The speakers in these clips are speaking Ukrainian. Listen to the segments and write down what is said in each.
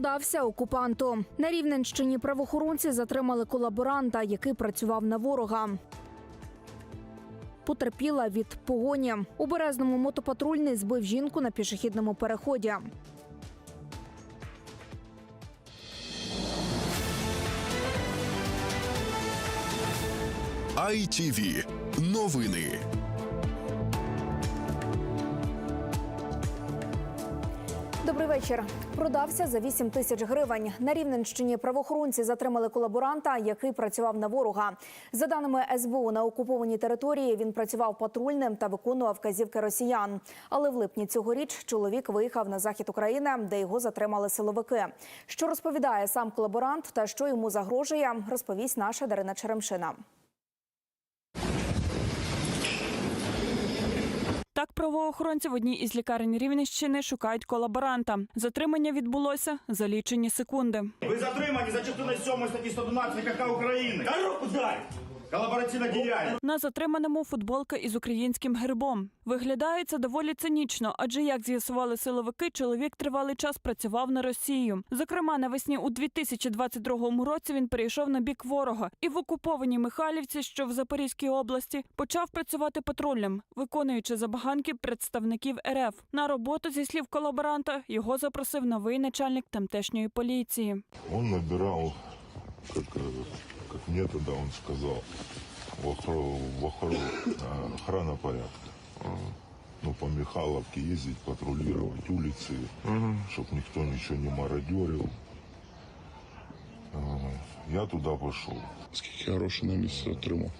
Продався окупанту. На Рівненщині правоохоронці затримали колаборанта, який працював на ворога. Потерпіла від погоні. У березному мотопатрульний збив жінку на пішохідному переході. ITV. Новини. Добрий вечір. Продався за 8 тисяч гривень. На Рівненщині правоохоронці затримали колаборанта, який працював на ворога. За даними СБУ, на окупованій території він працював патрульним та виконував вказівки росіян. Але в липні цьогоріч чоловік виїхав на захід України, де його затримали силовики. Що розповідає сам колаборант та що йому загрожує, розповість наша Дарина Черемшина. Так, правоохоронці в одній із лікарень Рівненщини шукають колаборанта. Затримання відбулося за лічені секунди. Ви затримані за частиною 7 статті 112 КК України. Та руку дай! Колабораційна діяльність. На затриманому футболка із українським гербом. Виглядає це доволі цинічно, адже як з'ясували силовики, чоловік тривалий час працював на Росію. Зокрема, навесні у 2022 році він перейшов на бік ворога і в окупованій Михайлівці, що в Запорізькій області, почав працювати патрулем, виконуючи забаганки представників РФ. На роботу, зі слів колаборанта, його запросив новий начальник тамтешньої поліції. Он набирал, как, э, как мне тогда он сказал, в охрану, в охрану, э, охрана порядка. Ну, по Михайловке ездить, патрулировать улицы, чтобы никто ничего не мародерил. Э, Я туда пошел. Скільки грошей на місце отримав?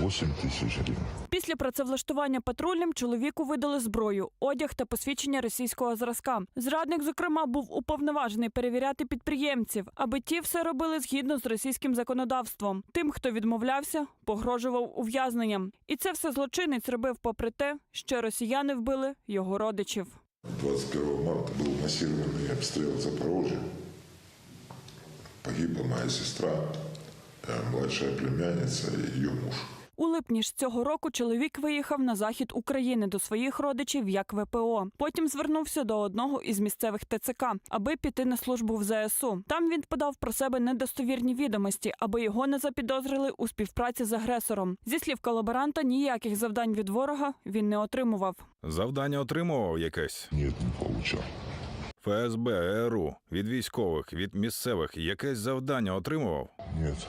8 тысяч гривен. Після працевлаштування патрульним чоловіку видали зброю, одяг та посвідчення російського зразка. Зрадник, зокрема, був уповноважений перевіряти підприємців, аби ті все робили згідно з російським законодавством. Тим, хто відмовлявся, погрожував ув'язненням. І це все злочинець робив попри те, що росіяни вбили його родичів. 21 марта был массированный обстрел Запорожья. Погибла моя сестра, э, младшая племянница и ее муж. У липні ж цього року чоловік виїхав на захід України до своїх родичів як ВПО. Потім звернувся до одного із місцевих ТЦК, аби піти на службу в ЗСУ. Там він подав про себе недостовірні відомості, аби його не запідозрили у співпраці з агресором. Зі слів колаборанта, ніяких завдань від ворога він не отримував. Завдання отримував якесь Нет, не получал. ФСБ, ЕРУ, від військових, від місцевих якесь завдання отримував. Нет.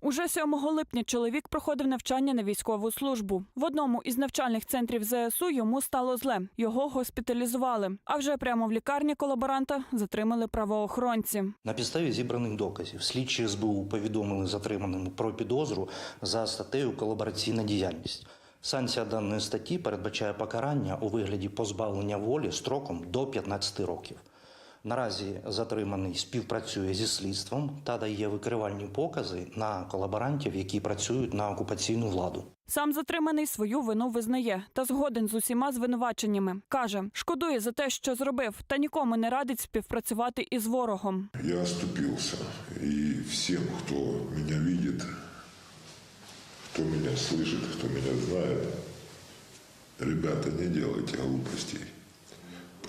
Уже 7 липня чоловік проходив навчання на військову службу. В одному із навчальних центрів ЗСУ йому стало зле. Його госпіталізували. А вже прямо в лікарні колаборанта затримали правоохоронці. На підставі зібраних доказів слідчі СБУ повідомили затриманому про підозру за статтею колабораційна діяльність. Санкція даної статті передбачає покарання у вигляді позбавлення волі строком до 15 років. Наразі затриманий співпрацює зі слідством та дає викривальні покази на колаборантів, які працюють на окупаційну владу. Сам затриманий свою вину визнає та згоден з усіма звинуваченнями. каже, шкодує за те, що зробив, та нікому не радить співпрацювати із ворогом. Я оступился. И всем, кто меня видит, кто меня слышит, кто меня знает, ребята, не делайте глупостей.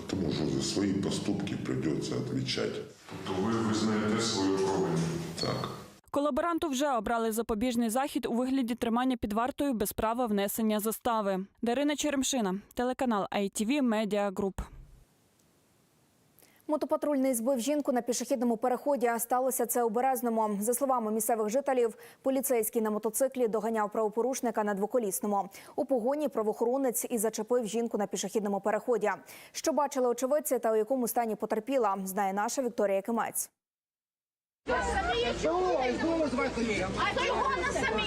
Потому что за свои поступки придется отвечать. Тобто ви визнаєте свою провину? Так. Колаборанту вже обрали запобіжний захід у вигляді тримання під вартою без права внесення застави. Дарина Черемшина, телеканал ITV Media Group. Мотопатрульний збив жінку на пішохідному переході. Сталося це у Березному. За словами місцевих жителів, поліцейський на мотоциклі доганяв правопорушника на двоколісному. У погоні правоохоронець і зачепив жінку на пішохідному переході. Що бачили очевидці та у якому стані потерпіла, знає наша Вікторія Кимець. А чого на самі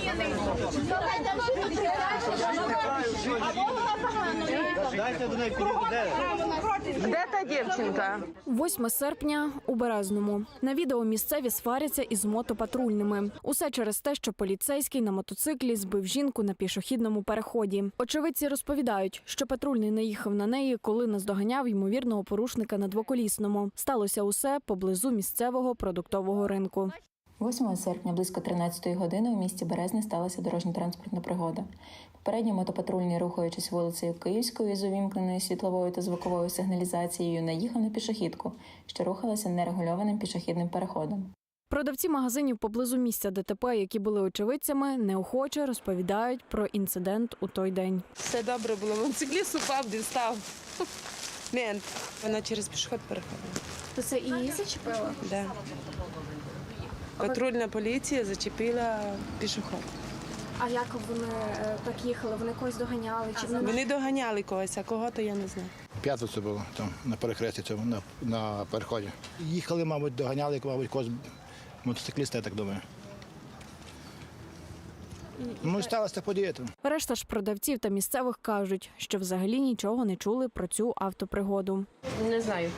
Де та дівчинка? 8 серпня у Березному. На відео місцеві сваряться із мотопатрульними. Усе через те, що поліцейський на мотоциклі збив жінку на пішохідному переході. Очевидці розповідають, що патрульний наїхав на неї, коли наздоганяв ймовірного порушника на двоколісному. Сталося усе поблизу місцевого продуктового ринку. 8 серпня близько 13 години у місті Березне сталася дорожньо-транспортна пригода. Попередньо мотопатрульний, рухаючись вулицею Київською з увімкненою світловою та звуковою сигналізацією, наїхав на пішохідку, що рухалася нерегульованим пішохідним переходом. Продавці магазинів поблизу місця ДТП, які були очевидцями, неохоче розповідають про інцидент у той день. Все добре було. Мотоцикліст упав, де став. Мент. Вона через пішохід переходила. То це і її зачепило? Да. Патрульна поліція зачепила пішохід. А як вони е, так їхали? Вони когось доганяли? Чи вони Вони доганяли когось, а кого то я не знаю. П'ятницю було там на перехресті цьому на, на переході. Їхали, мабуть, доганяли, мабуть, когось мотоцикліста, я так думаю. Ну, сталося ця Решта ж продавців та місцевих кажуть, що взагалі нічого не чули про цю автопригоду. Не знаю.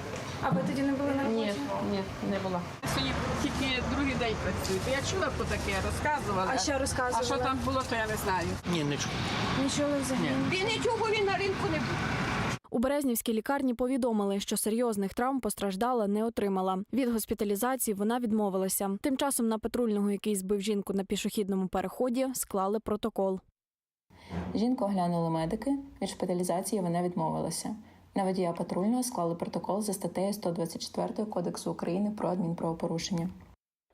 А ви тоді не були на роботі? Ні, ні, не була. Сьогодні тільки другий день працюють. Я чула про таке, розказувала. А що розказувала? А що там було, то я не знаю. Ні, не чула. Не чули взагалі? Він нічого він на ринку не був. У Березнівській лікарні повідомили, що серйозних травм постраждала не отримала. Від госпіталізації вона відмовилася. Тим часом на патрульного, який збив жінку на пішохідному переході, склали протокол. Жінку оглянули медики. Від шпиталізації вона відмовилася. На водія патрульного склали протокол за статтею 124 Кодексу України про адмінправопорушення.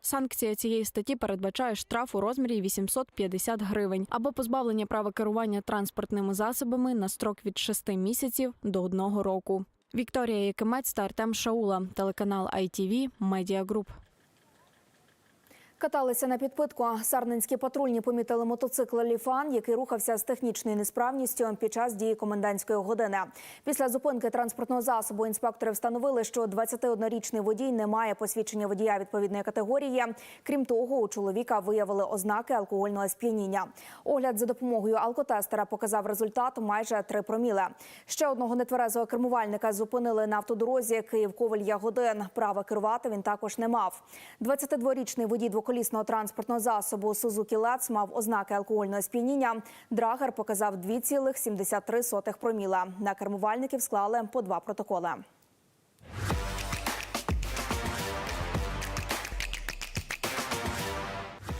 Санкція цієї статті передбачає штраф у розмірі 850 гривень або позбавлення права керування транспортними засобами на строк від 6 місяців до 1 року. Вікторія Якимець та Артем Шаула, телеканал ITV, Group. Каталися на підпитку. Сарненські патрульні помітили мотоцикл Ліфан, який рухався з технічною несправністю під час дії комендантської години. Після зупинки транспортного засобу інспектори встановили, що 21-річний водій не має посвідчення водія відповідної категорії. Крім того, у чоловіка виявили ознаки алкогольного сп'яніння. Огляд за допомогою алкотестера показав результат майже 3 проміле. Ще одного нетверезого кермувальника зупинили на автодорозі Київ Ковель Ягодин. Права керувати він також не мав. 22-річний водій двоколісного транспортного засобу Сузукі Лец мав ознаки алкогольного сп'яніння. Драгер показав 2,73 проміла. На кермувальників склали по два протоколи.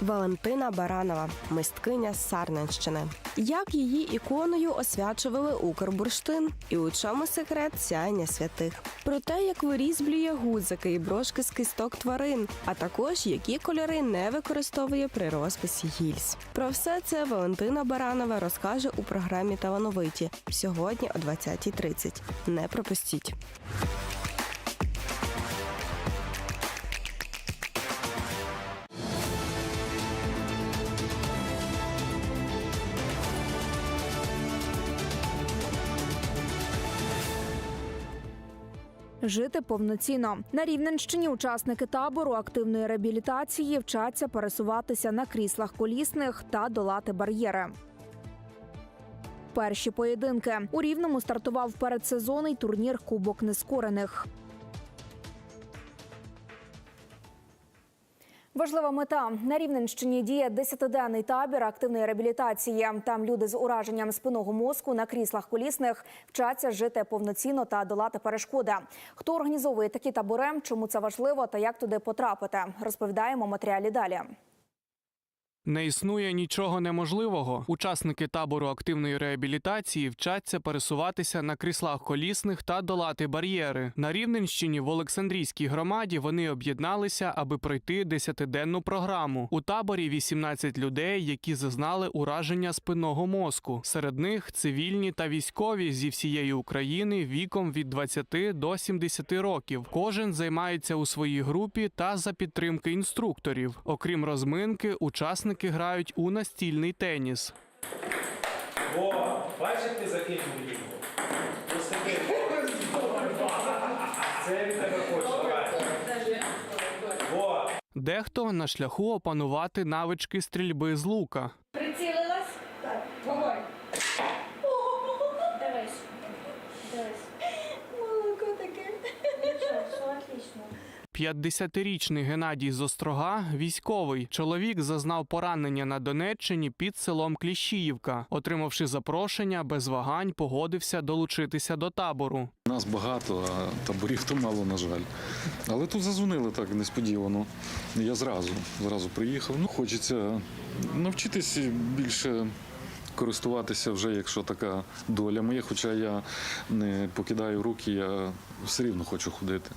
Валентина Баранова, мисткиня з Сарненщини. Як її іконою освячували Укрбурштин, і у чому секрет сяйня святих? Про те, як вирізблює гудзики і брошки з кісток тварин, а також які кольори не використовує при розписі гільз. Про все це Валентина Баранова розкаже у програмі Талановиті сьогодні о 20.30. Не пропустіть. Жити повноцінно на Рівненщині учасники табору активної реабілітації вчаться пересуватися на кріслах колісних та долати бар'єри. Перші поєдинки у рівному стартував передсезонний турнір Кубок нескорених. Важлива мета на Рівненщині діє 10-денний табір активної реабілітації. Там люди з ураженням спинного мозку на кріслах колісних вчаться жити повноцінно та долати перешкоди. Хто організовує такі табори, чому це важливо та як туди потрапити, розповідаємо матеріалі далі. Не існує нічого неможливого. Учасники табору активної реабілітації вчаться пересуватися на кріслах колісних та долати бар'єри. На Рівненщині в Олександрійській громаді вони об'єдналися, аби пройти десятиденну програму. У таборі 18 людей, які зазнали ураження спинного мозку. Серед них цивільні та військові зі всієї України віком від 20 до 70 років. Кожен займається у своїй групі та за підтримки інструкторів. Окрім розминки, учасники грають у настільний теніс. О, бачите, закинув його. Це від тебе хоче. Дехто на шляху опанувати навички стрільби з лука. Прицілилась? Так. Вогонь. Дивись. Дивись. Молоко таке. Нічого, все отлично. 50-річний Геннадій з Острога військовий. Чоловік зазнав поранення на Донеччині під селом Кліщіївка. Отримавши запрошення, без вагань погодився долучитися до табору. Нас багато, а таборів то мало, на жаль. Але тут зазвонили так несподівано. Я зразу, зразу приїхав. Ну, хочеться навчитися більше користуватися вже, якщо така доля моя, хоча я не покидаю руки, я все рівно хочу ходити.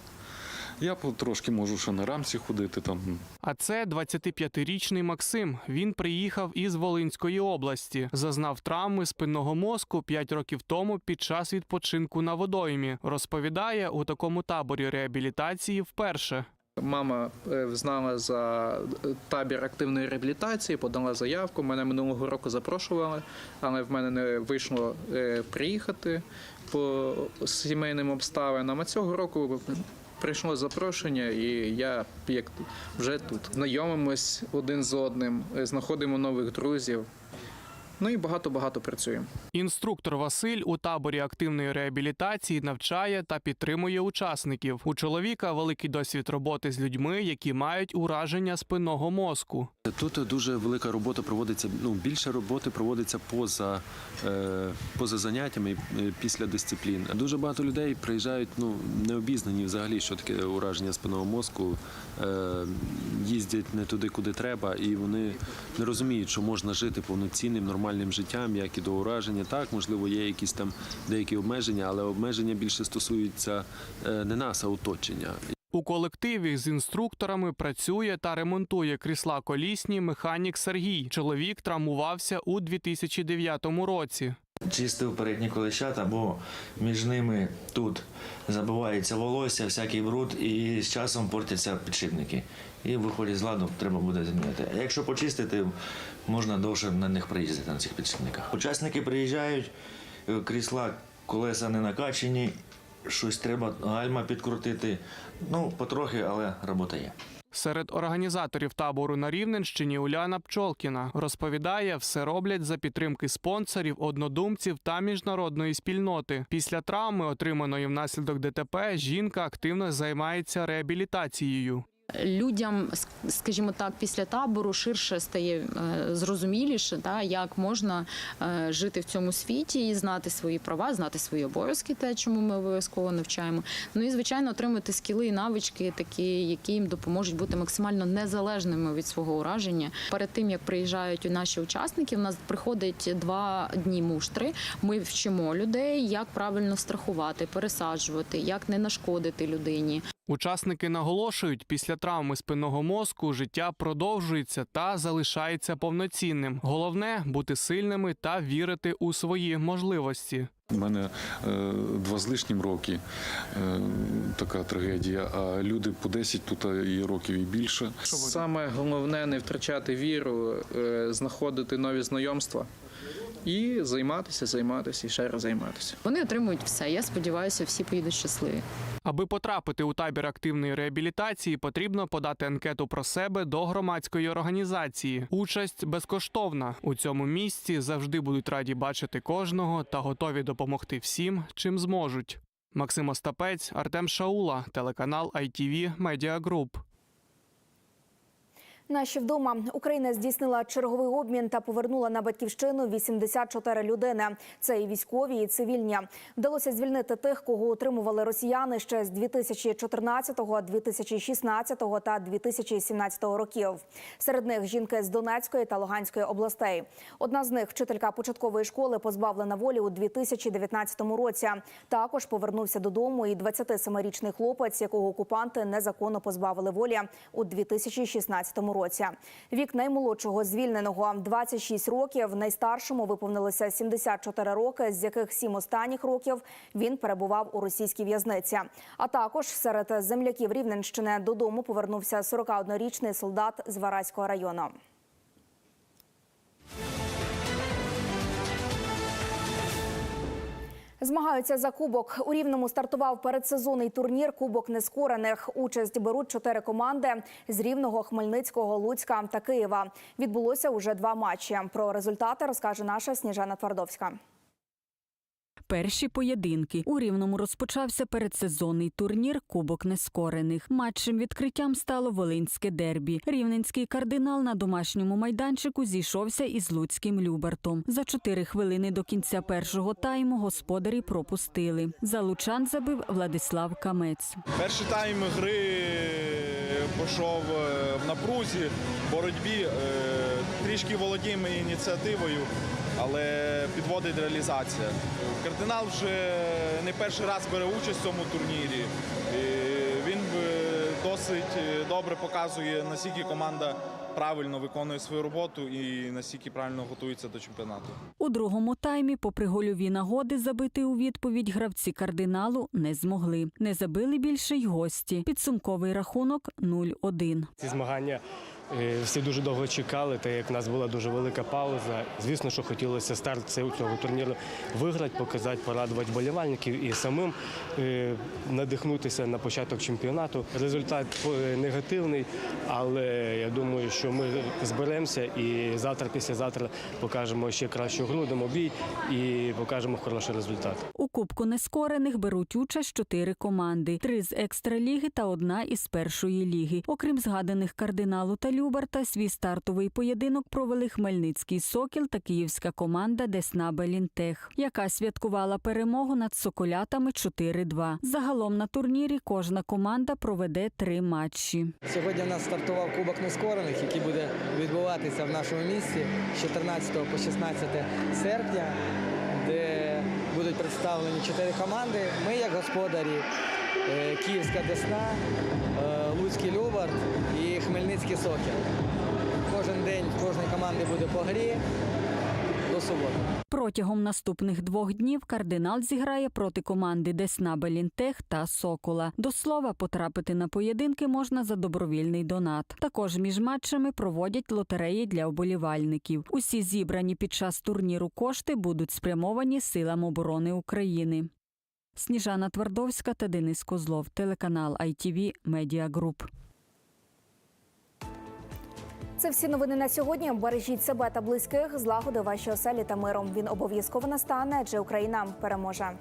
Я трошки можу ще на рамці ходити там. А це 25-річний Максим. Він приїхав із Волинської області. Зазнав травми спинного мозку 5 років тому під час відпочинку на водоймі. Розповідає, у такому таборі реабілітації вперше. Мама е, знала за е, табір активної реабілітації, подала заявку. Мене минулого року запрошували, але в мене не вийшло е, приїхати по сімейним обставинам. А цього року прийшло запрошення, і я як вже тут знайомимось один з одним, е, знаходимо нових друзів. Ну і багато-багато працюємо. Інструктор Василь у таборі активної реабілітації навчає та підтримує учасників. У чоловіка великий досвід роботи з людьми, які мають ураження спинного мозку. Тут дуже велика робота проводиться. Ну більше роботи проводиться поза, е, поза заняттями е, після дисциплін. Дуже багато людей приїжджають ну не обізнані взагалі, що таке ураження спинного мозку. Е, їздять не туди, куди треба, і вони не розуміють, що можна жити повноцінним нормальним життям, як і до ураження. Так, можливо, є якісь там деякі обмеження, але обмеження більше стосуються е, не нас, а оточення. У колективі з інструкторами працює та ремонтує крісла колісні механік Сергій. Чоловік травмувався у 2009 році. Чистив передні колещата, бо між ними тут забивається волосся, всякий бруд, і з часом портяться підшипники. І виходить з ладу, треба буде змінити. А якщо почистити, можна довше на них приїздити на цих підшипниках. Учасники приїжджають, е, крісла, колеса не накачені, щось треба гальма підкрутити. Ну, потрохи, але робота є. Серед організаторів табору на Рівненщині Уляна Пчолкіна розповідає, все роблять за підтримки спонсорів, однодумців та міжнародної спільноти. Після травми, отриманої внаслідок ДТП, жінка активно займається реабілітацією. Людям, скажімо так, після табору ширше стає е, зрозуміліше, та, як можна е, жити в цьому світі і знати свої права, знати свої обов'язки, те, чому ми обов'язково навчаємо. Ну і звичайно, отримати скіли і навички, такі, які їм допоможуть бути максимально незалежними від свого ураження. Перед тим як приїжджають наші учасники, у нас приходить два дні муштри. Ми вчимо людей, як правильно страхувати, пересаджувати, як не нашкодити людині. Учасники наголошують, після травми спинного мозку життя продовжується та залишається повноцінним. Головне бути сильними та вірити у свої можливості. У мене е, два з лишнім роки е, така трагедія, а люди по 10 тут і років і більше. Саме головне не втрачати віру, е, знаходити нові знайомства і займатися, займатися і ще раз займатися. Вони отримують все. Я сподіваюся, всі поїдуть щасливі. Аби потрапити у табір активної реабілітації, потрібно подати анкету про себе до громадської організації. Участь безкоштовна. У цьому місці завжди будуть раді бачити кожного та готові допомогти всім, чим зможуть. Максим Остапець, Артем Шаула, телеканал ITV Media Group. Наші вдома Україна здійснила черговий обмін та повернула на батьківщину 84 людини. Це і військові, і цивільні. Вдалося звільнити тих, кого утримували росіяни ще з 2014, 2016 та 2017 років. Серед них жінки з Донецької та Луганської областей. Одна з них, вчителька початкової школи, позбавлена волі у 2019 році. Також повернувся додому і 27-річний хлопець, якого окупанти незаконно позбавили волі у 2016 році. Вік наймолодшого звільненого 26 років, найстаршому виповнилося 74 роки, з яких сім останніх років він перебував у російській в'язниці. А також серед земляків Рівненщини додому повернувся 41-річний солдат з Вараського району. Змагаються за кубок. У рівному стартував передсезонний турнір Кубок нескорених. Участь беруть чотири команди з Рівного, Хмельницького, Луцька та Києва. Відбулося уже два матчі. Про результати розкаже наша Сніжана Твардовська. Перші поєдинки у рівному розпочався передсезонний турнір Кубок нескорених. Матчем відкриттям стало Волинське дербі. Рівненський кардинал на домашньому майданчику зійшовся із Луцьким Любертом. За чотири хвилини до кінця першого тайму господарі пропустили. За лучан забив Владислав Камець. Перший тайм гри пішов е, в напрузі, боротьбі. Трішки володіємо ініціативою, але підводить реалізація. Кардинал вже не перший раз бере участь в цьому турнірі. І він е, досить е, добре показує, наскільки команда правильно виконує свою роботу і наскільки правильно готується до чемпіонату. У другому таймі, попри гольові нагоди, забити у відповідь гравці кардиналу не змогли. Не забили більше й гості. Підсумковий рахунок 0-1. Ці змагання всі дуже довго чекали, так як в нас була дуже велика пауза. Звісно, що хотілося старт цього цього турніру виграти, показати, порадувати болівальників і самим е, надихнутися на початок чемпіонату. Результат е, негативний, але я думаю, що ми зберемося і завтра, післязавтра покажемо ще кращу гру, дамо бій і покажемо хороший результат. У Кубку нескорених беруть участь чотири команди: три з екстраліги та одна із першої ліги. Окрім згаданих кардиналу та Любарта, свій стартовий поєдинок провели Хмельницький Сокіл та київська команда Десна Белінтех, яка святкувала перемогу над соколятами 4-2. Загалом на турнірі кожна команда проведе три матчі. Сьогодні в нас стартував Кубок Нескорених, який буде відбуватися в нашому місті з 14 по 16 серпня, представлені чотири команди. Ми, як господарі, е, Київська Десна, е, Луцький Любард і Хмельницький Сокіл. Кожен день кожної команди буде по грі до суботи. Протягом наступних двох днів кардинал зіграє проти команди Десна Белінтех та Сокола. До слова, потрапити на поєдинки можна за добровільний донат. Також між матчами проводять лотереї для оболівальників. Усі зібрані під час турніру кошти будуть спрямовані силам оборони України. Сніжана Твардовська та Денис Козлов, телеканал ITV Media Group. Це всі новини на сьогодні. Бережіть себе та близьких, злагоди ваші оселі та миром. Він обов'язково настане, адже Україна переможе.